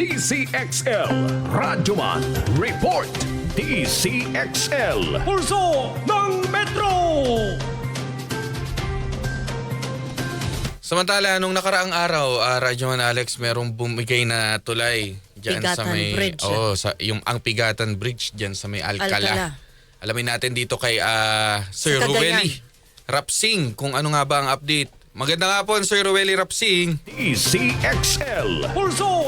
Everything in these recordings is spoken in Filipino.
DCXL Radyoman Report DCXL Pulso ng Metro! Samantala, nung nakaraang araw, uh, Radyo Man Alex, merong bumigay na tulay diyan sa Pigatan may Bridge. Oh, sa yung ang Pigatan Bridge diyan sa may Alcala. Alcala. Alamin natin dito kay ah, Sir Sa. Rueli Rapsing kung ano nga ba ang update. Maganda nga po Sir Rueli Rapsing. DCXL Pulso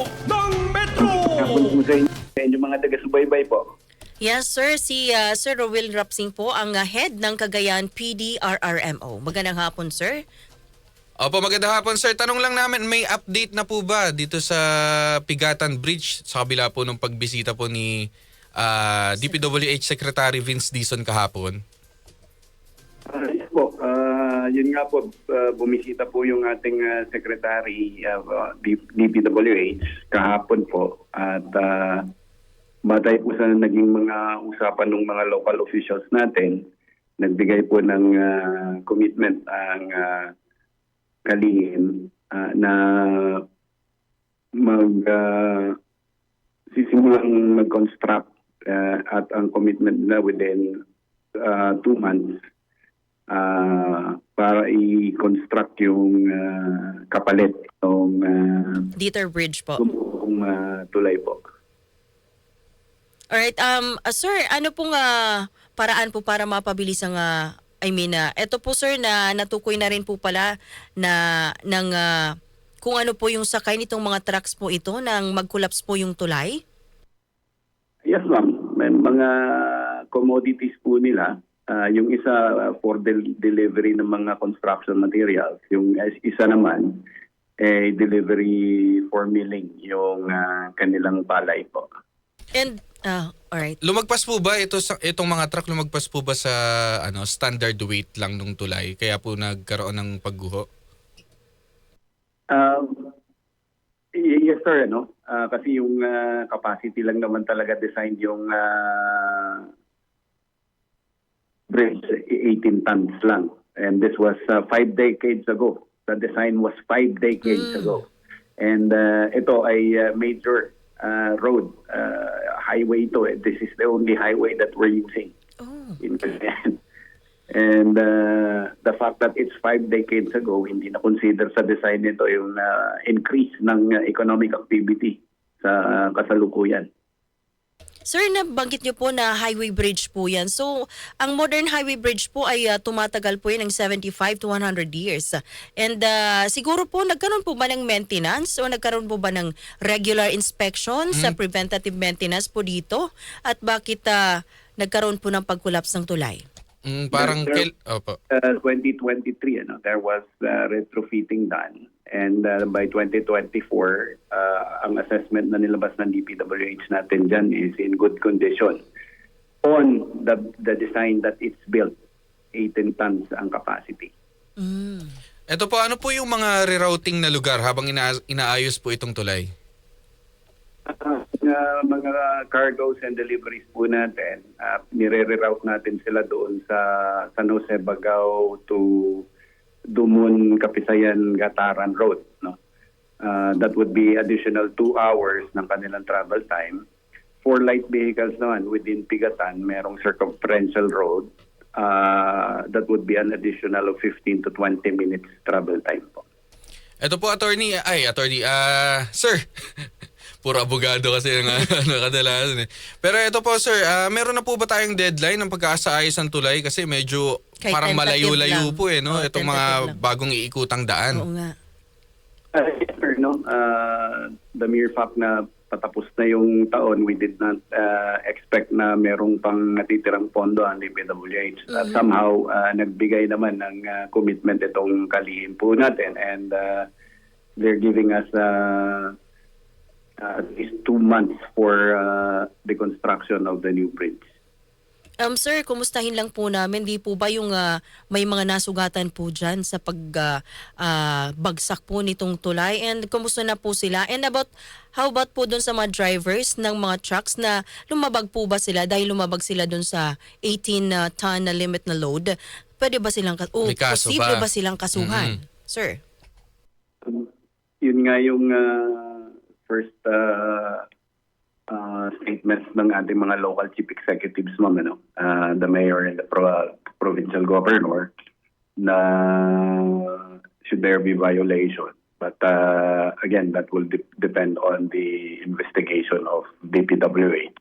inyong mga taga-subaybay po. Yes, sir. Si uh, Sir Rowell Rapsing po ang uh, head ng Cagayan PDRRMO. Magandang hapon, sir. Opo, maganda hapon sir. Tanong lang namin, may update na po ba dito sa Pigatan Bridge sa kabila po ng pagbisita po ni ah, DPWH Secretary Vince Dizon kahapon? Ah, yes po, Ah, yun nga po, ah, bumisita po yung ating ah, Secretary D- DPWH kahapon po at uh, batay po sa naging mga usapan ng mga local officials natin, nagbigay po ng ah, commitment ang uh, kalihim ah, na mag ah, sisimulang mag-construct ah, at ang commitment na within uh, two months ah, para i-construct yung ah, kapalit ng uh, Dieter Bridge po. tulay po. Alright, um, uh, sir, ano pong uh, paraan po para mapabilis ang, uh, I mean, uh, eto po sir na natukoy na rin po pala na ng uh, kung ano po yung sakay nitong mga trucks po ito nang mag-collapse po yung tulay? Yes ma'am, may mga commodities po nila. Ah, yung isa ah, for del- delivery ng mga construction materials, yung is- isa naman eh delivery for milling yung ah, kanilang palay po. And, uh, alright. Lumagpas po ba ito sa itong mga truck lumagpas po ba sa ano standard weight lang nung tulay kaya po nagkaroon ng pagguho? Um, y- yes sir, ano? Ah, kasi yung ah, capacity lang naman talaga design yung ah, bridge, 18 tons lang. And this was uh, five decades ago. The design was five decades ago. And uh, ito ay uh, major uh, road, uh, highway to. This is the only highway that we're using Oh. in Cagayan. And uh, the fact that it's five decades ago, hindi na consider sa design nito yung uh, increase ng uh, economic activity sa uh, kasalukuyan. Sir, nabanggit niyo po na highway bridge po yan. So, ang modern highway bridge po ay uh, tumatagal po yan ng 75 to 100 years. And uh, siguro po, nagkaroon po ba ng maintenance o nagkaroon po ba ng regular inspection sa preventative maintenance po dito? At bakit uh, nagkaroon po ng pag-collapse ng tulay? Mm, parang Sir, kel- Opo. Uh, 2023, ano, there was uh, retrofitting done. And uh, by 2024, uh, ang assessment na nilabas ng DPWH natin dyan is in good condition on the, the design that it's built. 18 tons ang capacity. Mm. Ito po ano po yung mga rerouting na lugar habang ina- inaayos po itong tulay? Ah, na mga cargoes and deliveries po natin, uh, nire-reroute natin sila doon sa San Jose, Bagao to Dumun, Kapisayan, Gataran Road. No? Uh, that would be additional two hours ng kanilang travel time. For light vehicles naman, within Pigatan, merong circumferential road. Uh, that would be an additional of 15 to 20 minutes travel time po. Ito po attorney, ay attorney, ah sir. Puro abogado kasi yung ano, kadalasan eh. Pero ito po sir, ah, meron na po ba tayong deadline ng pagkakasaayos ng tulay? Kasi medyo Kahit parang malayo-layo lang. po eh, no? Oo, Itong mga lang. bagong iikutang daan. Oo nga. Uh, yes, sir, no? Uh, the mere fact na patapos na yung taon, we did not uh, expect na merong pang natitirang pondo ang DPWH. Uh, somehow, uh, nagbigay naman ng uh, commitment itong kalihim po natin and uh, they're giving us uh, uh, at least two months for uh, the construction of the new bridge. Um, sir, kumustahin lang po namin, di po ba yung ah, may mga nasugatan po dyan sa pag ah, ah, bagsak po nitong tulay? And kumusta na po sila? And about, how about po doon sa mga drivers ng mga trucks na lumabag po ba sila dahil lumabag sila doon sa 18 na ton na limit na load? Pwede ba silang, o kaso posible ba? ba silang kasuhan? Mhm. Sir? yun nga yung uh, first uh, uh, statements ng ating mga local chief executives, ma'am, ano, uh, the mayor and the pro- provincial governor, na should there be violation. But uh, again, that will de- depend on the investigation of DPWH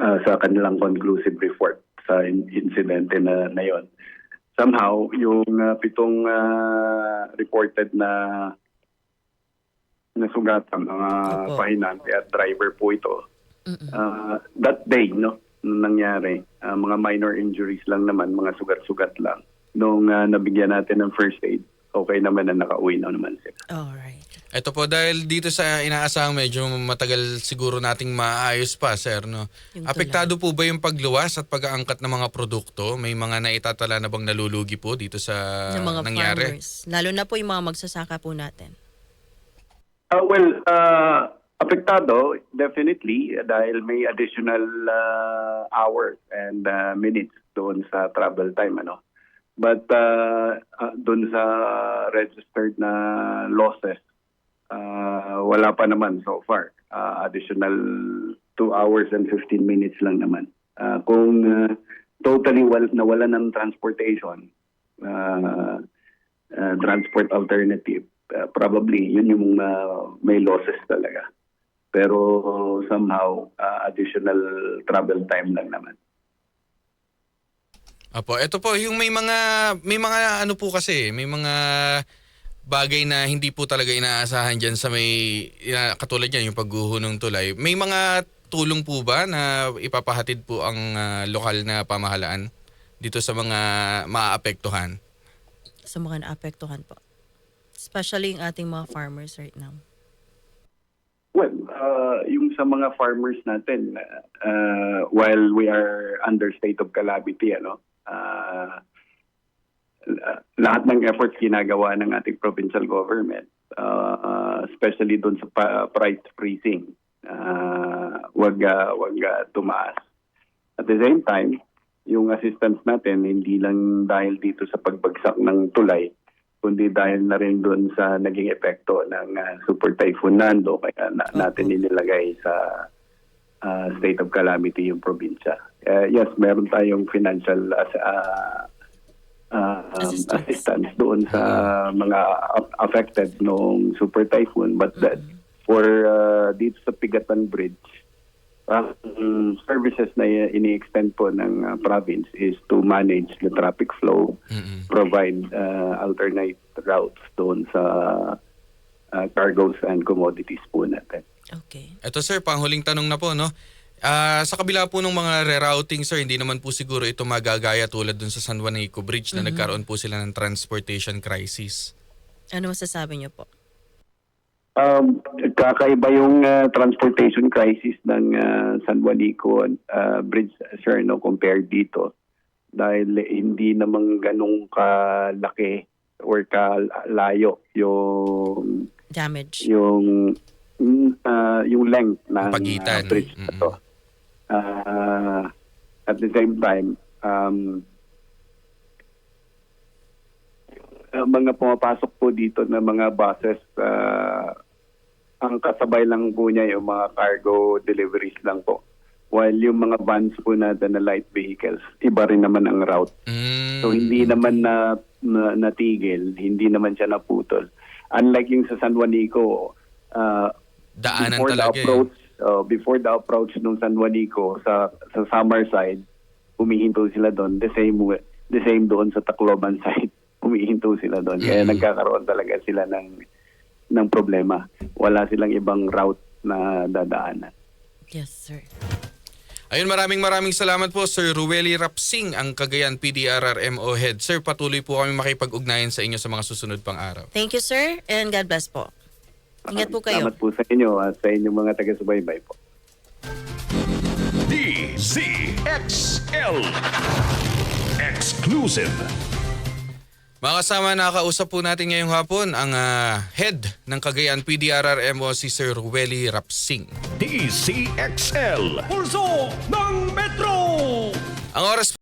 uh, sa kanilang conclusive report sa in- incidente na, na yon. Somehow, yung uh, pitong uh, reported na nasugatan, mga Opo. pahinante at driver po ito. Uh, that day, no, nung nangyari, uh, mga minor injuries lang naman, mga sugat-sugat lang. Nung uh, nabigyan natin ng first aid, okay naman na nakauwi na naman sila. Alright. Ito po dahil dito sa inaasahang medyo matagal siguro nating maayos pa sir no. Yung Apektado po ba yung pagluwas at pag-aangkat ng mga produkto? May mga naitatala na bang nalulugi po dito sa ng mga nangyari? farmers. Lalo na po yung mga magsasaka po natin. Uh, well, uh, apektado, definitely, dahil may additional uh, hours and uh, minutes doon sa travel time. ano. But uh, uh, doon sa registered na losses, uh, wala pa naman so far. Uh, additional 2 hours and 15 minutes lang naman. Uh, kung uh, totally wal- nawala ng transportation, uh, uh, transport alternative, uh, probably yun yung uh, may losses talaga. Pero somehow, uh, additional travel time lang naman. Apo, ito po yung may mga may mga ano po kasi, may mga bagay na hindi po talaga inaasahan diyan sa may katulad yan yung pagguho ng tulay. May mga tulong po ba na ipapahatid po ang ah, lokal na pamahalaan dito sa mga maaapektuhan? Sa mga naapektuhan po. Especially yung ating mga farmers right now. Well, uh, yung sa mga farmers natin, uh, while we are under state of calamity, ano, uh, la- lahat ng efforts ginagawa ng ating provincial government, uh, especially doon sa price freezing, uh, wag, uh, wag uh, tumaas. At the same time, yung assistance natin, hindi lang dahil dito sa pagbagsak ng tulay, kundi dahil na rin doon sa naging epekto ng ah, Super Typhoon Nando kaya na- natin inilagay sa ah, state of calamity yung probinsya. Eh, yes, meron tayong financial as, ah, um, Assistance. assistance doon sa mga affected nung Super Typhoon but that for ah, dito sa Pigatan Bridge ang services na ini-extend po ng ah, province is to manage the traffic flow, Mm-mm. provide uh, alternate routes doon sa uh, cargoes and commodities po natin. Okay. Ito sir, panghuling tanong na po no. Ah, sa kabila po ng mga rerouting sir, hindi naman po siguro ito magagaya tulad dun sa San Juanico Bridge na nagkaroon po sila ng transportation crisis. Ano masasabi niyo po? Um, kakaiba yung uh, transportation crisis ng uh, San Juanico uh, Bridge, sir, no, compared dito. Dahil hindi namang ganong kalaki or kalayo yung Damage. yung uh, yung length ng uh, Pagitan. bridge na to. Uh, at the same time, um, uh, mga pumapasok po dito na mga buses, uh, ang kasabay lang po niya yung mga cargo deliveries lang po. While yung mga vans po natin na light vehicles, iba rin naman ang route. Mm. So hindi naman na, na natigil, hindi naman siya naputol. Unlike yung sa San Juanico, uh, Daanan before the talaga eh. approach, uh, before the approach ng San Juanico sa sa summer side, humihinto sila doon. The same way- the same doon sa Tacloban side, humihinto sila doon. Kaya Mm. nagkakaroon talaga sila ng ng problema. Wala silang ibang route na dadaanan. Yes, sir. Ayun, maraming maraming salamat po Sir Rueli Rapsing, ang Cagayan PDRRMO Head. Sir, patuloy po kami makipag-ugnayan sa inyo sa mga susunod pang araw. Thank you, sir. And God bless po. Ingat po kayo. Salamat po sa inyo at sa inyong mga taga-subaybay po. DZXL. Exclusive. Mga kasama, nakakausap po natin ngayong hapon ang ah, head ng Cagayan PDRRMO si Sir Rueli Rapsing. DZXL. Pulso ng Metro! Ang oras